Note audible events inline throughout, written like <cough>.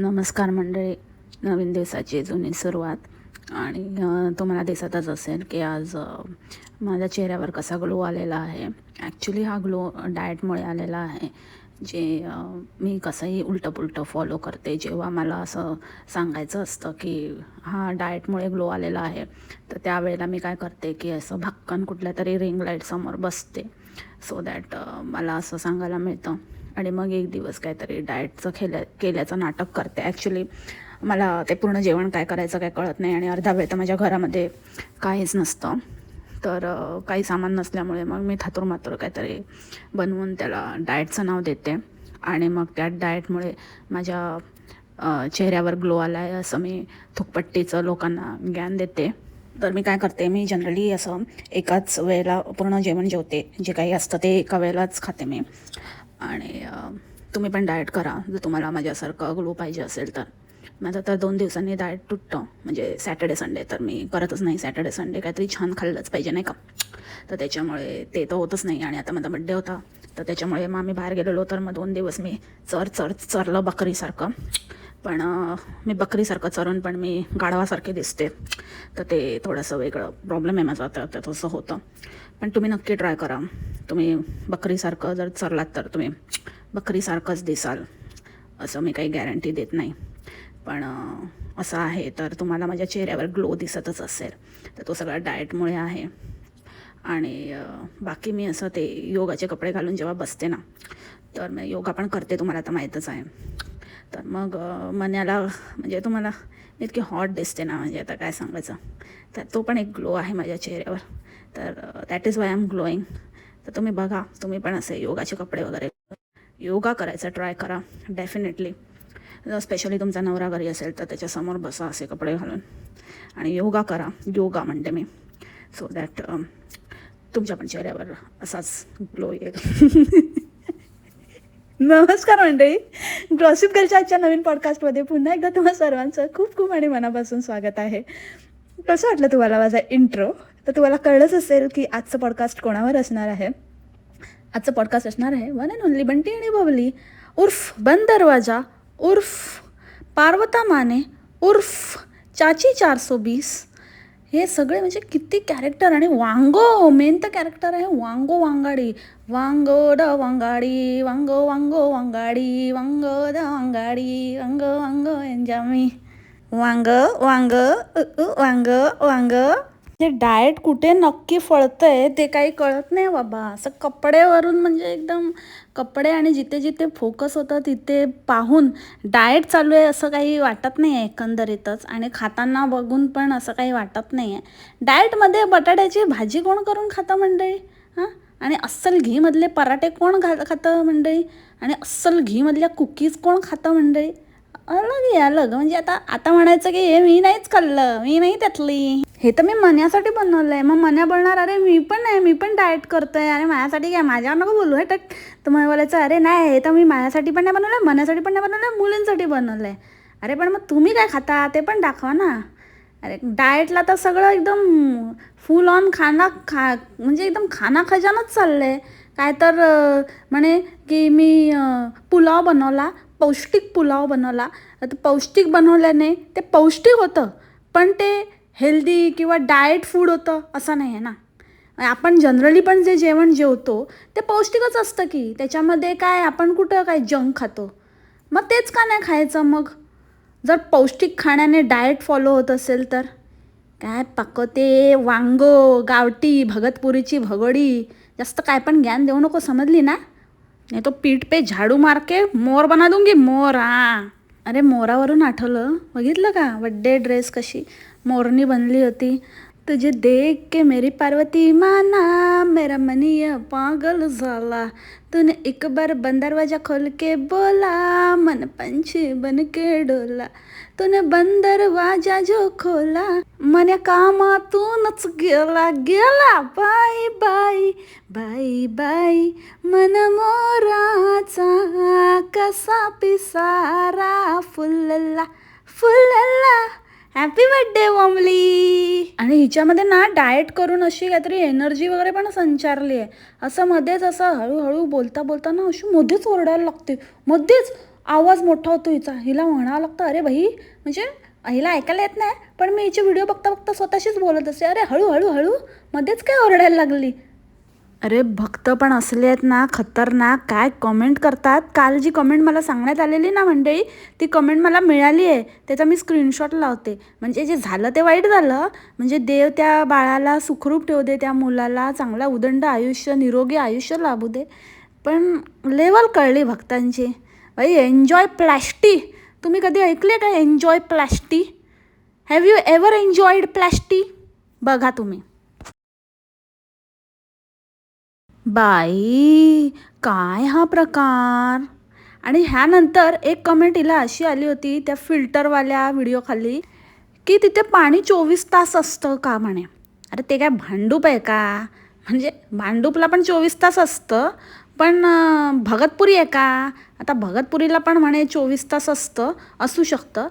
नमस्कार मंडळी. नवीन दिवसाची जुनी सुरुवात. आणि तुम्हाला दिसतच असेल की आज माझ्या चेहऱ्यावर कसा ग्लो आलेला आहे. ॲक्च्युली हा ग्लो डाएटमुळे आलेला आहे. जे मी कसंही उलटं पुलटं फॉलो करते. जेव्हा मला असं सांगायचं असतं की हा डाएटमुळे ग्लो आलेला आहे तर त्यावेळेला मी काय करते की असं भक्कन कुठल्या तरी रिंग लाईटसमोर बसते. सो दॅट मला असं सांगायला मिळतं. आणि मग एक दिवस काहीतरी डाएटचं केल्या केल्याचं नाटक करते. ॲक्च्युली मला ते पूर्ण जेवण काय करायचं काय कळत नाही आणि अर्धा वेळ तर माझ्या घरामध्ये काहीच नसतं. तर काही सामान नसल्यामुळे मग मी थातूर मातूर काहीतरी बनवून त्याला डाएटचं नाव देते. आणि मग त्या डाएटमुळे माझ्या चेहऱ्यावर ग्लो आला आहे असं मी थुकपट्टीचं लोकांना ज्ञान देते. तर मी काय करते मी जनरली असं एकाच वेळेला पूर्ण जेवण जेवते. जे काही असतं ते एका वेळेलाच खाते मी. आणि तुम्ही पण डाएट करा. जर तुम्हाला माझ्यासारखं ग्लो पाहिजे असेल तर. माझं तर दोन दिवसांनी डाएट तुटतं. म्हणजे सॅटर्डे संडे तर मी करतच नाही. सॅटर्डे संडे काहीतरी छान खाल्लंच पाहिजे नाही का? तर त्याच्यामुळे ते तर होतच नाही. आणि आता माझा बड्डे होता. तर त्याच्यामुळे मग आम्ही बाहेर गेलेलो तर मग दोन दिवस मी चर चर चरलं बकरीसारखं. पण मी बकरीसारखं चरून पण मी गाढवासारखे दिसते. तर ते थोडंसं वेगळं प्रॉब्लेम आहे माझा आता तर तसं होतं. पण तुम्ही नक्की ट्राय करा. तुम्ही बकरीसारखं जर चरलात तर तुम्ही बकरीसारखंच दिसाल. असं मी काही गॅरंटी देत नाही. पण असं आहे तर तुम्हाला माझ्या चेहऱ्यावर ग्लो दिसतच असेल. तर तो सगळा डाएटमुळे आहे. आणि बाकी मी असं ते योगाचे कपडे घालून जेव्हा बसते ना तर मी योगा पण करते तुम्हाला आता माहीतच आहे. तर मग मनाला म्हणजे तुम्हाला मी इतकी हॉट दिसते ना म्हणजे आता काय सांगायचं. तर तो पण एक ग्लो आहे माझ्या चेहऱ्यावर. तर that is why I'm glowing तर तुम्ही बघा तुम्ही पण असे योगाचे कपडे वगैरे योगा करायचा ट्राय करा डेफिनेटली स्पेशली तुमचा नवरा घरी असेल तर त्याच्यासमोर बसा असे कपडे घालून. आणि योगा करा योगा म्हणते मी. सो दॅट तुमच्या पण चेहऱ्यावर असाच ग्लो येईल. <laughs> नमस्कार मंडळी. ग्रॉसिप गर्लच्या आजच्या नवीन पॉडकास्टमध्ये पुन्हा एकदा तुम्हा सर्वांचं खूप खूप आणि मनापासून स्वागत आहे. कसं वाटलं तुम्हाला माझा इंट्रो तर तुम्हाला कळलंच असेल की आजचं पॉडकास्ट कोणावर असणार आहे. आजचं पॉडकास्ट असणार आहे वन अँड ओनली बंटी आणि बबली. उर्फ बंद दरवाजा. उर्फ पार्वता माने. उर्फ चाची चारसो बीस. हे सगळे म्हणजे किती कॅरेक्टर आणि वांगो मेन तर कॅरेक्टर आहे वांगो वांगाडी. वांगो ड वांगाडी वांगो वांगो वांगाडी वांगो द वांगाडी वांगो वांगो एंजामी. वांग वांग वांग वांग. ते डाएट कुठे नक्की फळतंय ते काही कळत नाही बाबा. असं कपड्यावरून म्हणजे एकदम कपडे आणि जिथे जिथे फोकस होतं तिथे पाहून डाएट चालू आहे असं काही वाटत नाही आहे एकंदरीतच. आणि खाताना बघून पण असं काही वाटत नाही आहे डाएटमध्ये बटाट्याची भाजी कोण करून खातं मंडळी? हां? आणि अस्सल घीमधले पराठे कोण घा खातं मंडळी? आणि अस्सल घीमधल्या कुकीज कोण खातं मंडळी? अलग आहे अलग. म्हणजे आता आता म्हणायचं की हे मी नाहीच खाल्लं मी नाही त्यातली. हे तर मी मण्यासाठी बनवलं आहे मग मन्या बोलणार अरे मी पण नाही मी पण डाएट करतोय. अरे माझ्यासाठी काय माझ्यावर नको बोलू हे टक. तर मला बोलायचं अरे नाही हे तर मी माझ्यासाठी पण नाही बनवलं मण्यासाठी पण नाही बनवलं मुलींसाठी बनवलं आहे अरे पण मग तुम्ही काय खाता? ते पण दाखवा ना. अरे डाएटला तर सगळं एकदम फुल ऑन खाना खा म्हणजे एकदम खाना खजानच चाललं आहे काय तर म्हणे की मी पुलाव बनवला पौष्टिक पुलाव बनवला. तर पौष्टिक बनवल्याने ते पौष्टिक होतं पण ते हेल्दी किंवा डाएट फूड होतं असं नाही आहे ना. आपण जनरली पण जे जेवण जेवतो ते पौष्टिकच असतं की त्याच्यामध्ये काय आपण कुठं काय जंक खातो. मग तेच का नाही खायचं मग? जर पौष्टिक खाण्याने डाएट फॉलो होत असेल तर? काय पाकते वांगो गावटी भगतपुरीची भगोडी जास्त काय पण ज्ञान देऊ नको समजली ना? नाही तो पीठ पे झाडू मार के मोर बना दूंगी मोर. हा अरे मोरावरून आठवलं. बघितलं का? बड्डे ड्रेस कशी? मोरनी बनली होती. तुझे देख के मेरी पार्वती माना मेरा मनिया पागल झाला। तूने एक बार बंद दरवाजा खोल के बोला मन पंछी बन के डोला। तूने बंद दरवाजा जो खोला मन्या कामातूनच गेला। गेला बाई बाई बाई बाई मन मोराचा कसा पिसारा फुलला फुलला। हॅपी बर्थडे मम्मी आणि हिच्यामध्ये ना डाएट करून अशी काहीतरी एनर्जी वगैरे पण संचारली आहे. असं मध्येच असं हळूहळू बोलता बोलता ना अशी मध्येच ओरडायला लागते. मध्येच आवाज मोठा होतो हिचा. हिला म्हणावं लागतं अरे भाई म्हणजे हिला ऐकायला येत नाही पण मी हिचे व्हिडिओ बघता बघता स्वतःशीच बोलत असते. अरे हळूहळू हळू मध्येच काय ओरडायला लागली? अरे भक्त पण असले आहेत ना खतरनाक. काय कमेंट करतात? काल जी कमेंट मला सांगण्यात आलेली ना मंडळी ती कमेंट मला मिळाली आहे. त्याचा मी स्क्रीनशॉट लावते. म्हणजे जे झालं ते वाईट झालं. म्हणजे देव त्या बाळाला सुखरूप ठेवू दे त्या मुलाला चांगला उदंड आयुष्य निरोगी आयुष्य लाभू दे. पण लेवल कळली भक्तांची. भाई एन्जॉय प्लॅस्टी तुम्ही कधी ऐकले का एन्जॉय प्लॅस्टी हॅव यू एव्हर एन्जॉईड प्लॅस्टी बघा तुम्ही. बाई काय हा प्रकार? आणि ह्यानंतर एक कमेंट हिला अशी आली होती त्या फिल्टरवाल्या व्हिडिओखाली की तिथे पाणी चोवीस तास असतं का म्हणे? अरे ते काय भांडूप आहे का? म्हणजे भांडूपला पण चोवीस तास असतं पण भगतपुरी आहे का? आता भगतपुरीला पण म्हणे चोवीस तास असतं असू शकतं.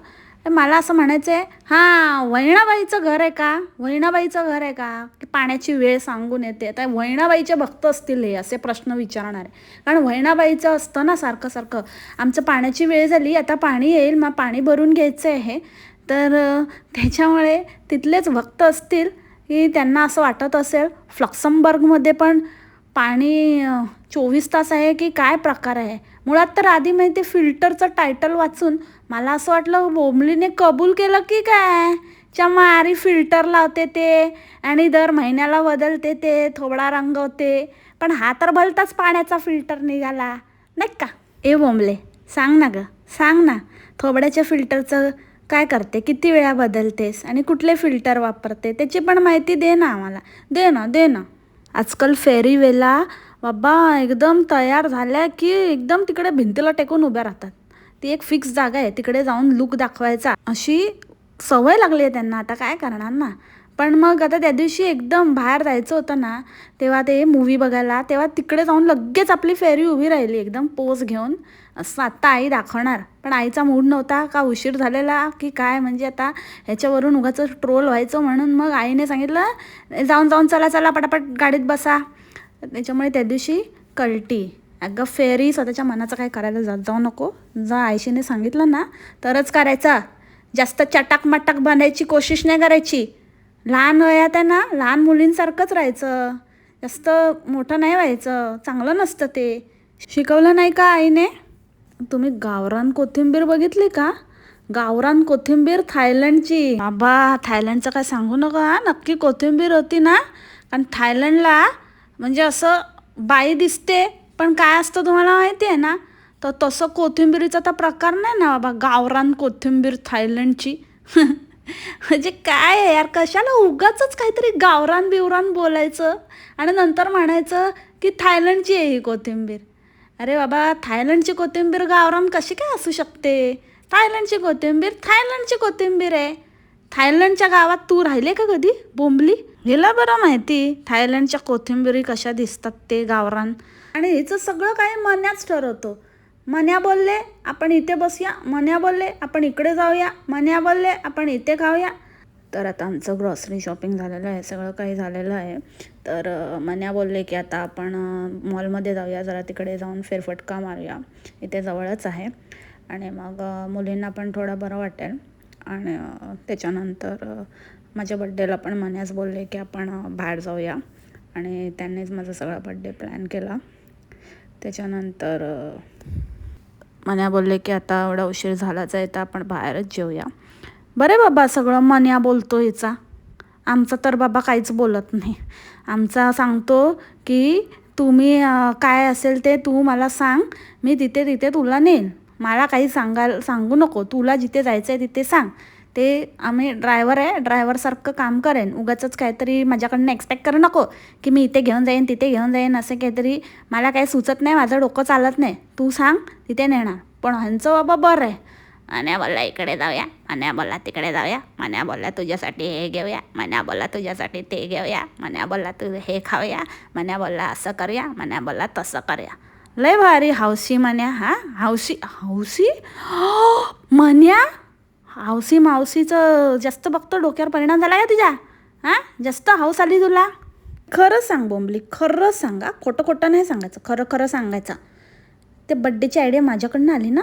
तर मला असं म्हणायचं आहे हां वैणाबाईचं घर आहे का? वैणाबाईचं घर आहे का? की पाण्याची वेळ सांगून येते. आता वैणाबाईचे भक्त असतील हे असे प्रश्न विचारणार. आहे कारण वैणाबाईचं असतं ना सारखं सारखं आमचं पाण्याची वेळ झाली आता पाणी येईल मग पाणी भरून घ्यायचं आहे तर त्याच्यामुळे तिथलेच भक्त असतील की त्यांना असं वाटत असेल फ्लक्समबर्गमध्ये पण पाणी चोवीस तास आहे की काय प्रकार आहे? मुळात तर आधी माहिती फिल्टरचं टायटल वाचून मला असं वाटलं बोमलीने कबूल केलं की काय? च्या मारी फिल्टर लावते ते आणि दर महिन्याला बदलते ते थोडा रंगवते. पण हा तर भलताच पाण्याचा फिल्टर निघाला नाही का? ए बोंबले सांग ना ग सांग ना थोबड्याच्या फिल्टरचं काय करते? किती वेळा बदलतेस? आणि कुठले फिल्टर वापरते? त्याची पण माहिती दे ना आम्हाला. दे ना दे ना. आजकाल फेरीवेला बाबा एकदम तयार झाल्या की एकदम तिकडे भिंतीला टेकून उभ्या राहतात. ती एक फिक्स जागा आहे तिकडे जाऊन लुक दाखवायचा. अशी सवय लागली आहे त्यांना. आता काय करणार ना? पण मग आता त्या दिवशी एकदम बाहेर जायचं होतं ना तेव्हा ते मूवी बघायला तेव्हा तिकडे जाऊन लगेच आपली फेरी उभी राहिली एकदम पोज घेऊन. असं आत्ता आई दाखवणार. पण आईचा मूड नव्हता का उशीर झालेला की काय? म्हणजे आता ह्याच्यावरून उगाच ट्रोल व्हायचं म्हणून मग आईने सांगितलं जाऊन जाऊन चला चला पटापट गाडीत बसा. त्याच्यामुळे त्या दिवशी कल्टी. अगं फेरी स्वतःच्या मनाचं काय करायला जात जाऊ नको. जर आयशीने सांगितलं ना तरच करायचा. जास्त चटाक मटाक बनायची कोशिश नाही करायची. लहान वयात आहे ना लहान मुलींसारखंच राहायचं. जास्त मोठं नाही व्हायचं. चांगलं नसतं ते. शिकवलं नाही का आईने? तुम्ही गावरान कोथिंबीर बघितली का? गावरान कोथिंबीर थायलंडची. बाबा थायलंडचं काय सांगू नका हा. नक्की कोथिंबीर होती ना? कारण थायलंडला म्हणजे असं बाई दिसते पण काय असतं तुम्हाला माहिती आहे ना? तर तसं कोथिंबीरीचा तर प्रकार नाही ना बाबा गावरान कोथिंबीर थायलंडची. <laughs> <laughs> म्हणजे काय आहे यार? कशाला उगाच काहीतरी गावरान बिवरान बोलायचं? आणि नंतर म्हणायचं की थायलंडची आहे ही कोथिंबीर. अरे बाबा थायलंडची कोथिंबीर गावरान कशी काय असू शकते? थायलंडची कोथिंबीर थायलंडची कोथिंबीर आहे. थायलंडच्या गावात तू राहिले का कधी? बोंबली? हिला बरं माहिती थायलंडच्या कोथिंबिरी कशा दिसतात ते गावरान. आणि हिचं सगळं काही मनाच ठरवतो. मन्या बोलले आपण इथे बसूया. मन्या बोलले आपण इकडे जाऊया. मन्या बोलले आपण इथे खाऊया. तर आता आमचं ग्रॉसरी शॉपिंग झालेलं आहे सगळं काही झालेलं आहे. तर मन्या बोलले की आता आपण मॉलमध्ये जाऊया जरा तिकडे जाऊन फेरफटका मारूया. इथे जवळच आहे. आणि मग मुलींना पण थोडं बरं वाटेल. आणि त्याच्यानंतर माझ्या बड्डेला पण मन्याच बोलले की आपण बाहेर जाऊया. आणि त्यांनीच माझा सगळा बड्डे प्लॅन केला. त्याच्यानंतर मन्या बोलले की आता एवढा उशीर झालाच आहे तर आपण बाहेरच जेवूया बरे बाबा सगळं मन्या बोलतो हिचा. आमचं तर बाबा काहीच बोलत नाही. आमचा सांगतो की तुम्ही काय असेल ते तू मला सांग. मी तिथे तिथे तुला नेईन. मला काही सांगाल सांगू नको. तुला जिथे जायचं आहे तिथे सांग. ते आम्ही ड्रायव्हर आहे ड्रायव्हरसारखं काम करेन. उगाच काहीतरी माझ्याकडनं एक्सपेक्ट करू नको की मी इथे घेऊन जाईन तिथे घेऊन जाईन असं काहीतरी मला काही सुचत नाही माझं डोकं चालत नाही. तू सांग तिथे नेणार. पण ह्यांचं बाबा बरं आहे. मन्या बोलला इकडे जाऊया मन्या बोलला तिकडे जाऊया मन्या बोलला तुझ्यासाठी हे घेऊया मन्या बोलला तुझ्यासाठी ते घेऊया मन्या बोलला तू हे खाऊया मन्या बोलला असं करूया मन्या बोलला तसं करूया. लय भारी हौशी मन्या हा? हौशी हौशी <gasps> मन्या हौसी मावसीचं जास्त बघतो डोक्यावर परिणाम झाला का तुझ्या? हां? जास्त हौस आली तुला? खरं सांग बोंबली खरं सांगा. खोटं खोटं नाही सांगायचं खरं खरं सांगायचं. ते बड्डेची आयडिया माझ्याकडनं आली ना?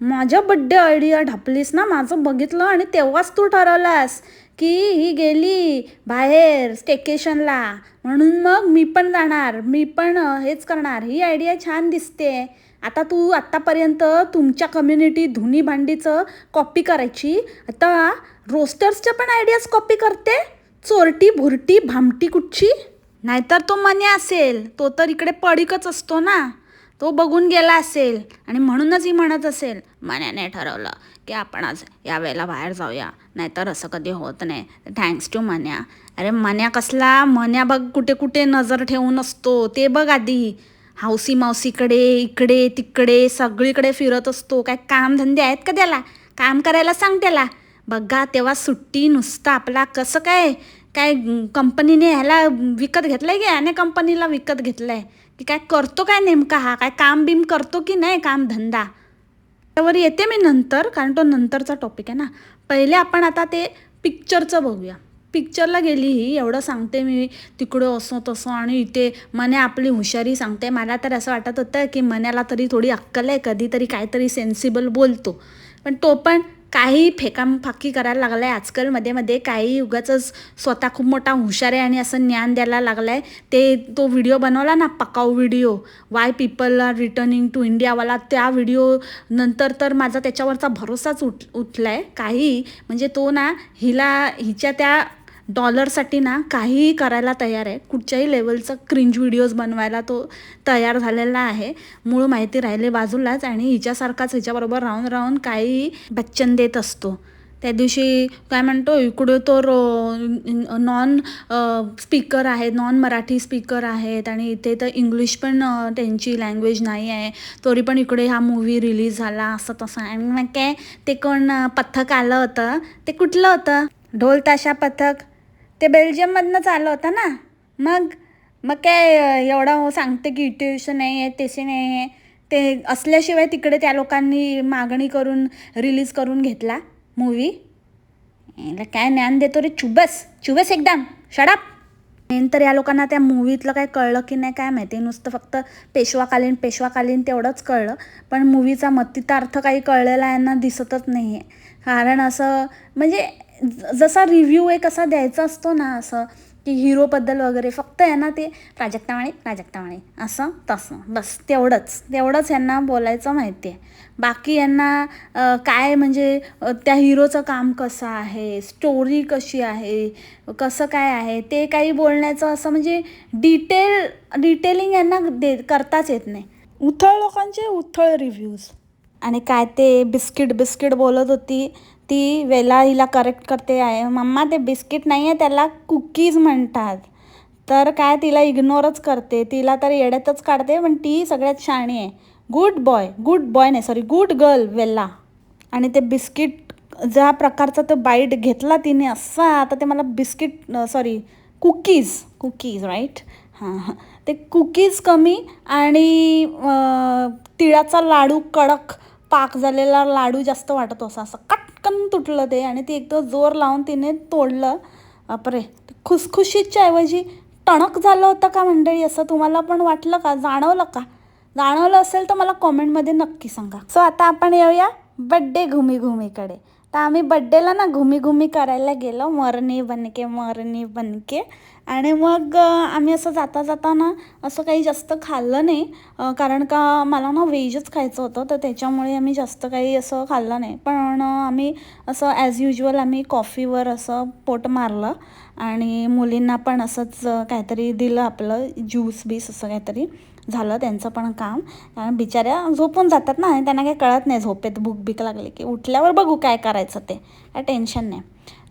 माझ्या बड्डे आयडिया ढापलीस ना? माझं बघितलं आणि तेव्हाच तू ठरवलास की ही गेली बाहेर स्टेकेशनला म्हणून मग मी पण जाणार मी पण हेच करणार. ही आयडिया छान दिसते. आता तू आत्तापर्यंत तुमच्या कम्युनिटी धुनी भांडीचं कॉपी करायची. आता रोस्टर्सच्या पण आयडियाज कॉपी करते. चोरटी भुरटी भामटी कुठची? नाहीतर तो मने असेल. तो तर इकडे पडीकच असतो ना. तो बघून गेला असेल आणि म्हणूनच ही म्हणत असेल. मन्याने ठरवलं की आपण आज यावेळेला बाहेर जाऊया. नाहीतर असं कधी होत नाही. Thanks to Manya. अरे मन्या कसला? मन्या बघ कुठे कुठे नजर ठेवून असतो. ते बघ आधी. हौसी मावसीकडे इकडे तिकडे सगळीकडे फिरत असतो. काय कामधंदे आहेत का त्याला? काम करायला सांग त्याला. बघा तेव्हा सुट्टी नुसतं आपला. कसं काय? काय कंपनीने ह्याला विकत घेतलं आहे की याने कंपनीला विकत घेतलं आहे की काय करतो काय नेमका हा? काय काम बिम करतो की नाही काम धंदा त्यावर येते मी नंतर कारण तो नंतरचा टॉपिक आहे ना. पहिले आपण आता ते पिक्चरचं बघूया. पिक्चरला गेली ही एवढं सांगते मी तिकडं असं तसं आणि इथे मने आपली हुशारी सांगते. मला तर असं वाटत होतं की मन्याला तरी थोडी अक्कल आहे कधीतरी काहीतरी सेन्सिबल बोलतो. पण तो पण काही फेकामफाकी करायला लागला आहे आजकाल मध्ये मध्ये काही उगाच स्वतः खूप मोठा हुशार आहे आणि असं ज्ञान द्यायला लागला आहे ते तो व्हिडिओ बनवला ना पकाऊ video why people are returning to इंडियावाला त्या व्हिडिओ नंतर तर माझा त्याच्यावरचा भरोसाच उठ उठला आहे काही म्हणजे तो ना हिला हिच्या त्या डॉलरसाठी ना काहीही करायला तयार आहे. कुठच्याही लेवलचं क्रिंज व्हिडिओज बनवायला तो तयार झालेला आहे. मूळ माहिती राहिले बाजूलाच आणि हिच्यासारखाच हिच्याबरोबर राहून राहून काहीही बच्चन देत असतो. त्या दिवशी काय म्हणतो इकडे तर नॉन स्पीकर आहेत नॉन मराठी स्पीकर आहेत आणि इथे तर इंग्लिश पण त्यांची लँग्वेज नाही आहे. तरी पण इकडे हा मूवी रिलीज झाला असं तसं आणि मग काय ते कोण पथक आलं होतं? ते कुठलं होतं? ढोल ताशा पथक? ते बेल्जियममधनंच आलं होतं ना. मग मग काय एवढा एवढं सांगते की ट्युशन नाही आहे तेसे नाही आहे ते असल्याशिवाय तिकडे त्या लोकांनी मागणी करून रिलीज करून घेतला मूवी याला काय ज्ञान देतो रे चुबस चुबस एकदम. शडाप नंतर तर या लोकांना त्या मूवीतलं काय कळलं की नाही काय माहिती. नुसतं फक्त पेशवाकालीन पेशवाकालीन तेवढंच कळलं. पण मूवीचा मतितार्थ काही कळलेला यांना दिसतच नाही आहे कारण असं म्हणजे जसा रिव्ह्यू एक असा द्यायचा असतो ना असं की हिरोबद्दल वगैरे फक्त यांना ते प्राजक्तावाणी प्राजक्तावाणी असं तसं बस तेवढंच. तेवढंच यांना बोलायचं माहिती आहे बाकी यांना काय म्हणजे त्या हिरोचं काम कसं आहे स्टोरी कशी आहे कसं काय आहे ते काही बोलण्याचं असं म्हणजे डिटेल डिटेलिंग यांना दे करताच येत नाही. उथळ लोकांचे उथळ रिव्ह्यूज आणि काय ते बिस्किट बिस्किट बोलत होती ती वेला हिला करेक्ट करते आहे. मम्मा ते बिस्किट नाही आहे त्याला कुकीज म्हणतात. तर काय तिला इग्नोरच करते. तिला तर येड्यातच काढते पण ती सगळ्यात शाणी आहे. गुड बॉय गुड बॉय नाही सॉरी गुड गर्ल वेल्ला आणि ते बिस्किट ज्या प्रकारचा तो बाईट घेतला तिने असा आता ते मला biscuit sorry cookies cookies right हां हां. ते कुकीज कमी आणि तिळाचा लाडू कडक पाक झालेला लाडू जास्त वाटत असा असं कट पटकन तुटलं ते आणि ती एकदम जोर लावून तिने तोडलं. अपरे खुसखुशीच्या ऐवजी टणक झालं होतं का मंडळी? असं तुम्हाला पण वाटलं का? जाणवलं का? जाणवलं असेल तर मला कॉमेंटमध्ये नक्की सांगा. सो आता आपण येऊया बड्डे घुमी घुमीकडे तर आम्ही बड्डेला ना घुमी घुमी करायला गेलो मरणी बनके मरणी बनके. आणि मग आम्ही असं जाता जाता ना असं काही जास्त खाल्लं नाही कारण का मला ना व्हेजच खायचं होतं तर त्याच्यामुळे आम्ही जास्त काही असं खाल्लं नाही. पण आम्ही असं ॲज युजल आम्ही कॉफीवर असं पोट मारलं आणि मुलींना पण असंच काहीतरी दिलं आपलं ज्यूस बीस असं काहीतरी. झालं त्यांचं पण काम. कारण बिचाऱ्या झोपून जातात ना आणि त्यांना काही कळत नाही झोपेत भूक भीक लागली की उठल्यावर बघू काय करायचं ते. काय टेन्शन नाही.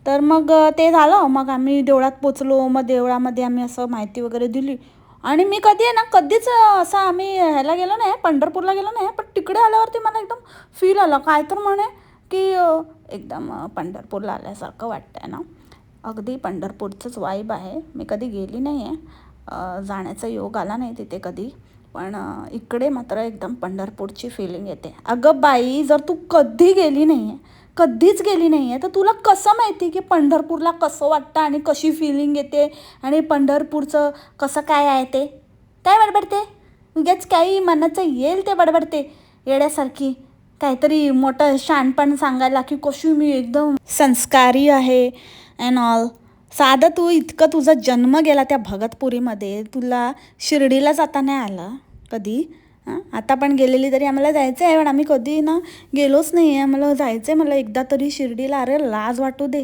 तर मग ते झालं. मग आम्ही देवळात पोचलो. मग देवळामध्ये आम्ही असं माहिती वगैरे दिली. आणि मी कधी आहे ना कधीच असं आम्ही ह्याला गेलो नाही पंढरपूरला गेलो नाही पण तिकडे आल्यावरती मला एकदम फील आलं. काय तर म्हणे की एकदम पंढरपूरला आल्यासारखं वाटतं आहे ना. अगदी पंढरपूरचंच वाईब आहे. मी कधी गेली नाही आहे जाण्याचा योग आला नाही तिथे कधी. पण इकडे मात्र एकदम पंढरपूरची फिलिंग येते. अगं बाई जर तू कधी गेली नाही आहे कधीच गेली नाही आहे तर तुला कसं माहिती की पंढरपूरला कसं वाटतं आणि कशी फिलिंग येते आणि पंढरपूरचं कसं काय आहे ते? काय बडबडते? उगाच काही मनाचं येईल ते बडबडते. येड्यासारखी काहीतरी मोठं शानपण सांगायला की कशी मी एकदम संस्कारी आहे अँड ऑल साधं तू इतकं तुझा जन्म गेला त्या भगतपुरीमध्ये. तुला शिर्डीला जाता नाही आलं कधी? आता पण गेलेली तरी आम्हाला जायचं आहे पण आम्ही कधी ना गेलोच नाही आहे. आम्हाला जायचं आहे मला एकदा तरी शिर्डीला. अरे लाज वाटू दे.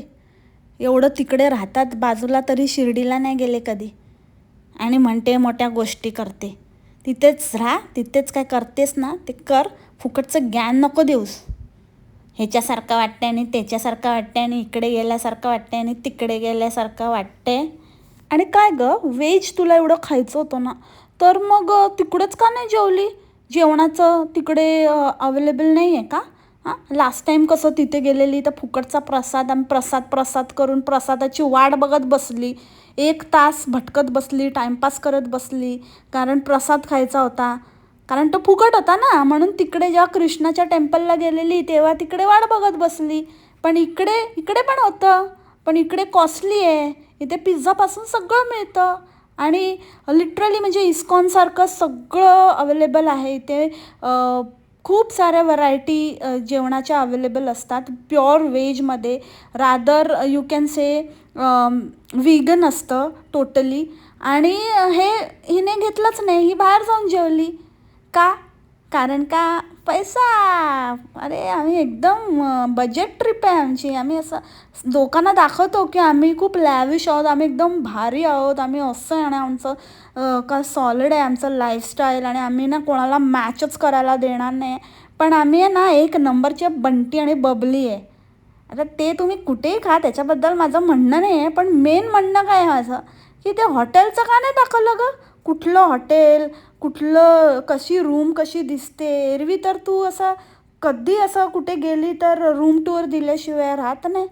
एवढं तिकडे राहतात बाजूला तरी शिर्डीला नाही गेले कधी. आणि म्हणते मोठ्या गोष्टी करते. तिथेच राहा तिथेच काय करतेस ना ते कर. फुकटचं ज्ञान नको देऊस. ह्याच्यासारखं वाटते आणि त्याच्यासारखं वाटते आणि इकडे गेल्यासारखं वाटते आणि तिकडे गेल्यासारखं वाटते आणि काय ग? व्हेज तुला एवढं खायचं होतं ना? तर मग तिकडंच तिकडेच का नाही जेवली? जेवणाचं तिकडे अवेलेबल नाही आहे का? हां? लास्ट टाईम कसं तिथे गेलेली तर फुकटचा प्रसाद आणि प्रसाद प्रसाद करून प्रसादाची वाट बघत बसली. एक तास भटकत बसली टाईमपास करत बसली. कारण प्रसाद खायचा होता. कारण तो फुकट होता ना म्हणून तिकडे जेव्हा कृष्णाच्या टेम्पलला गेलेली तेव्हा तिकडे वाट बघत बसली. पण इकडे इकडे पण होतं. पण इकडे कॉस्टली आहे. इथे पिझ्झापासून सगळं मिळतं. आणि लिटरली म्हणजे इस्कॉनसारखं सगळं अवेलेबल आहे. इथे खूप साऱ्या व्हरायटी जेवणाच्या अवेलेबल असतात. प्युअर व्हेजमध्ये rather you can say vegan असतं टोटली आणि हे हिने घेतलंच नाही. ही बाहेर जाऊन जेवली. का? कारण का? पैसा. अरे आम्ही एकदम बजेट ट्रिप आहे आमची. आम्ही असं लोकांना दाखवतो की आम्ही खूप लॅविश आहोत. आम्ही एकदम भारी आहोत. आम्ही असं आहे आणि आमचं का सॉलिड आहे आमचं लाईफस्टाईल आणि आम्ही ना कोणाला मॅचच करायला देणार नाही. पण आम्ही आहे ना एक नंबरची बंटी आणि बबली आहे. आता ते तुम्ही कुठेही खा त्याच्याबद्दल माझं म्हणणं नाही आहे. पण मेन म्हणणं काय आहे माझं? की ते हॉटेलचं का नाही दाखवलं गं? कुठलं हॉटेल कुठलं कशी रूम कशी दिसते? एरवी तर तू असं कधी असं कुठे गेली तर रूम टूर दिल्याशिवाय राहत नाही.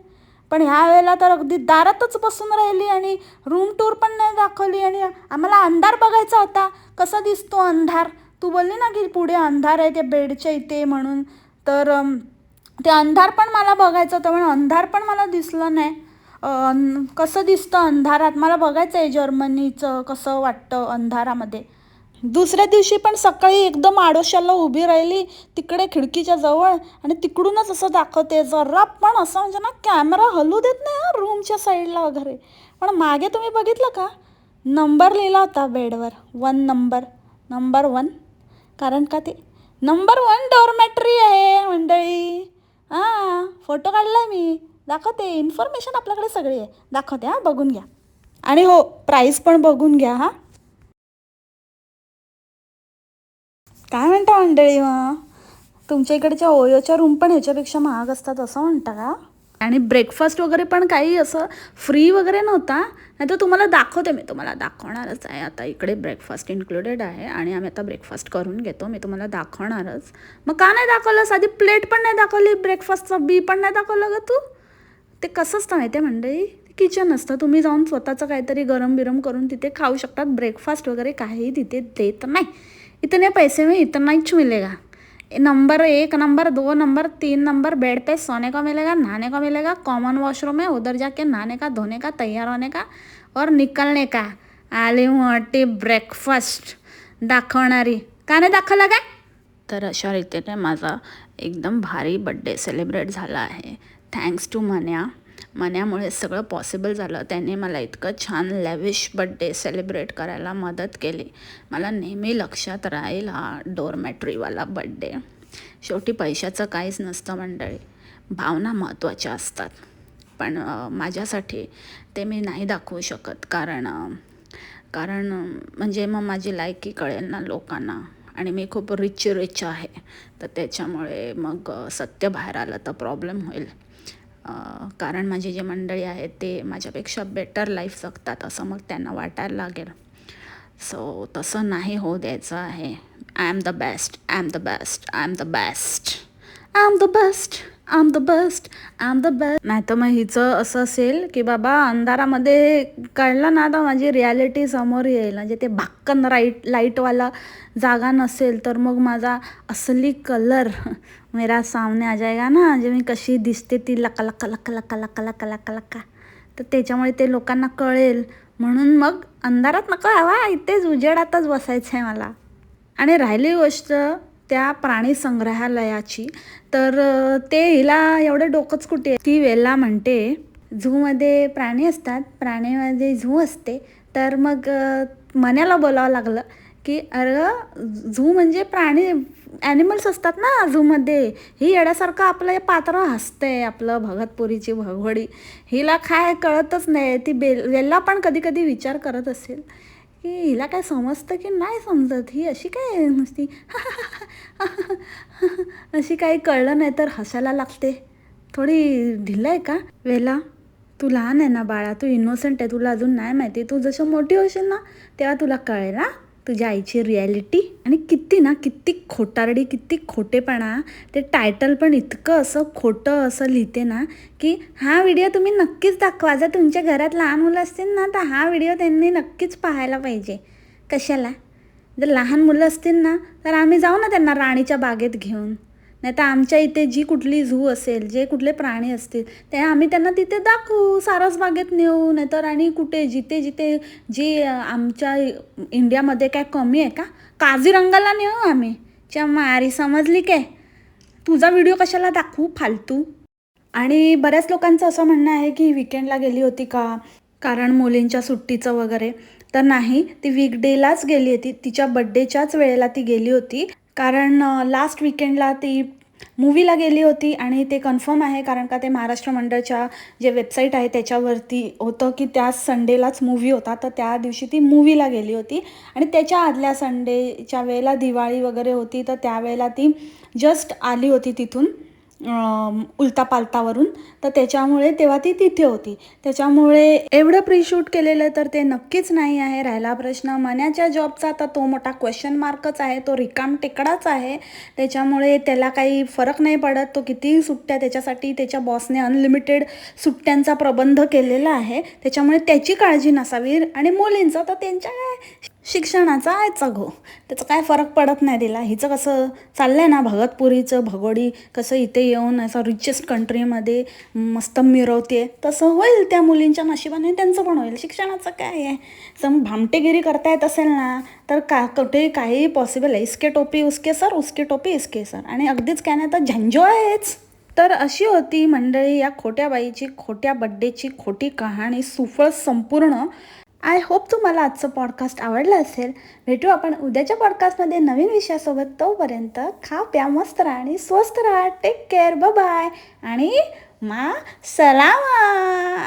पण ह्या वेळेला तर अगदी दारातच बसून राहिली आणि रूम टूर पण नाही दाखवली आणि आम्हाला अंधार बघायचा होता. कसा दिसतो अंधार? तू बोलली ना की पुढे अंधार आहे त्या बेडच्या इथे म्हणून. तर ते अंधार पण मला बघायचं होतं पण अंधार पण मला दिसलं नाही. अन कसं दिसतं अंधारात? मला बघायचं आहे जर्मनीचं कसं वाटतं अंधारामध्ये. दुसऱ्या दिवशी पण सकाळी एकदम आडोशाला उभी राहिली तिकडे खिडकीच्या जवळ आणि तिकडूनच असं दाखवते जरा पण असं म्हणजे ना कॅमेरा हलू देत नाही हा रूमच्या साईडला वगैरे. पण मागे तुम्ही बघितलं का? नंबर लिहिला होता बेडवर वन नंबर नंबर वन. कारण का ते? नंबर वन डोरमॅट्री आहे मंडळी. हां फोटो काढलाय मी दाखवते इन्फॉर्मेशन आपल्याकडे सगळी आहे दाखवते हां बघून घ्या. आणि हो प्राईस पण बघून घ्या हां. काय म्हणता मंडळी मग? तुमच्या इकडच्या ओयोच्या रूम पण ह्याच्यापेक्षा महाग असतात असं म्हणता का? आणि ब्रेकफास्ट वगैरे पण काही असं फ्री वगैरे नव्हता. नाही तर तुम्हाला दाखवते मी तुम्हाला दाखवणारच आहे. आता इकडे ब्रेकफास्ट इन्क्लुडेड आहे आणि आम्ही आता ब्रेकफास्ट करून घेतो मी तुम्हाला दाखवणारच. मग का नाही दाखवलं? साधी प्लेट पण नाही दाखवली ब्रेकफास्टचं बी पण नाही दाखवलं ग तू? ते कसं असतं माहिती आहे मंडळी? किचन असतं तुम्ही जाऊन स्वतःचं काहीतरी गरम बिरम करून तिथे खाऊ शकतात. ब्रेकफास्ट वगैरे काही तिथे देत नाही. इतने पैसे में इतना ही मिलेगा। नंबर एक नंबर दो नंबर तीन नंबर बेड पे सोने को मिलेगा नहाने को मिलेगा कॉमन वॉशरूम है उधर जाके नहाने का धोने का तैयार होने का और निकलने का। आली मोठी ब्रेकफास्ट दाखवणारी। का नाही दाखवला काय तर अशा रीतीने माझा एकदम भारी बड्डे सेलिब्रेट झाला आहे. Thanks to Manya. मन्यामुळे सगळं पॉसिबल झालं. त्याने मला इतकं छान लॅविश बड्डे सेलिब्रेट करायला मदत केली. मला नेहमी लक्षात राहील हा डोरमॅट्रीवाला बड्डे शेवटी पैशाचं काहीच नसतं मंडळी. भावना महत्त्वाच्या असतात. पण माझ्यासाठी ते मी नाही दाखवू शकत. कारण कारण म्हणजे मग माझी लायकी कळेल ना लोकांना. आणि मी खूप रिच रिच आहे. तर त्याच्यामुळे मग सत्य बाहेर आलं तर प्रॉब्लेम होईल. कारण माझी जे मंडळी आहेत ते माझ्यापेक्षा बेटर लाईफ जगतात असं मग त्यांना वाटायला लागेल. सो तसं नाही होऊ द्यायचं आहे. I am the best I am the best I am the best I am the best am the best am the best नाही तर मग हिचं असं असेल की बाबा अंधारामध्ये कळलं ना तर माझी रियालिटी समोर येईल. म्हणजे ते भाक्कन राईट लाईटवाला जागा नसेल तर मग माझा असली कलर मेरा सामने आ जाएगा ना. म्हणजे मी कशी दिसते ती लका लका लका लका लका लका लका लका. तर त्याच्यामुळे ते लोकांना कळेल. म्हणून मग अंधारात नको हवा इथेच उजेडातच बसायचं आहे मला. आणि राहिली गोष्ट त्या प्राणी संग्रहालयाची. तर ते हिला एवढं डोकंच कुठे ती वेला म्हणते झूमध्ये प्राणी असतात प्राण्यामध्ये झू असते. तर मग मनाला बोलावं लागलं की अरे झू म्हणजे प्राणी ॲनिमल्स असतात ना झूमध्ये. ही येण्यासारखं आपलं हे पात्र हसतंय आपलं भगतपुरीची भगवडी. हिला काय कळतच नाही. ती बेल वेल्ला पण कधी कधी विचार करत असेल. की हिला काय समजतं की नाही समजत? ही अशी काय नुसती? <laughs> अशी काही कळलं नाही तर हसायला लागते. थोडी ढिलं आहे का? वेला तू लहान आहे ना बाळा? तू इनोसंट आहे. तुला अजून नाही माहिती. तू जशी मोठी होशील ना तेव्हा तुला कळेल ना तुझ्या आईची रिॲलिटी आणि किती ना किती खोटारडी किती खोटेपणा ते टायटल पण इतकं असं खोटं असं लिहिते ना की हा व्हिडिओ तुम्ही नक्कीच दाखवा. जर तुमच्या घरात लहान मुलं असतील ना तर हा व्हिडिओ त्यांनी नक्कीच पाहायला पाहिजे. कशाला? जर लहान मुलं असतील ना तर आम्ही जाऊ ना त्यांना राणीच्या बागेत घेऊन. नाही तर आमच्या इथे जी कुठली झू असेल जे कुठले प्राणी असतील ते आम्ही त्यांना तिथे दाखवू सारस बागेत नेऊ. नाहीतर आणि कुठे जिथे जिथे जी आमच्या इंडियामध्ये काय कमी आहे का? काझीरंगाला नेऊ आम्ही. च्या मारी समजली काय? तुझा व्हिडिओ कशाला दाखवू फालतू? आणि बऱ्याच लोकांचं असं म्हणणं आहे की विकेंडला गेली होती का? कारण मुलींच्या सुट्टीचं वगैरे. तर नाही ती वीकडेलाच गेली होती. तिच्या बड्डेच्याच वेळेला ती गेली होती. कारण लास्ट विकेंडला ती मूवीला गेली होती आणि ते कन्फर्म आहे कारण का ते महाराष्ट्र मंडळच्या जे वेबसाईट आहे त्याच्यावरती होतं की त्या संडेलाच मूवी होता. तर त्या दिवशी ती मूवीला गेली होती आणि त्याच्या आदल्या संडेच्या वेळेला दिवाळी वगैरे होती. तर त्यावेळेला ती जस्ट आली होती तिथून. उलता पालतावरून तर त्याच्यामुळे तेव्हा ती तिथे होती. त्याच्यामुळे एवढं प्रीशूट केलेलं तर ते नक्कीच नाही आहे. राहिला प्रश्न. मनाच्या जॉबचा तर तो मोठा क्वेश्चन मार्कच आहे. तो रिकाम टेकडाच आहे. त्याच्यामुळे त्याला काही फरक नाही पडत. तो कितीही सुट्ट्या त्याच्यासाठी त्याच्या बॉसने अनलिमिटेड सुट्ट्यांचा प्रबंध केलेला आहे. त्याच्यामुळे त्याची काळजी नसावी. आणि मुलींचं तर त्यांच्या काय शिक्षणाचा आहे चघो त्याचा काय फरक पडत नाही तिला. हिचं कसं चाललं आहे ना भगतपुरीचं भगोडी कसं इथे येऊन असं रिचेस्ट कंट्रीमध्ये मस्त मिरवते. तसं होईल त्या मुलींच्या नशिबाने त्यांचं पण होईल. शिक्षणाचं काय आहे? सम भामटेगिरी करता येत असेल ना तर का कुठे काही पॉसिबल आहे. इसके टोपी उसके सर उसके टोपी इसके सर. आणि अगदीच काय नाही तर झंझो आहेच. तर अशी होती मंडळी या खोट्या बाईची खोट्या बड्डेची खोटी कहाणी सुफळ संपूर्ण आय होप तुम्हाला आजचं पॉडकास्ट आवडलं असेल. भेटू आपण उद्याच्या पॉडकास्टमध्ये नवीन विषयासोबत तोपर्यंत खा प्या मस्त राहा आणि स्वस्त राहा. टेक केअर बाय आणि मा सलामा.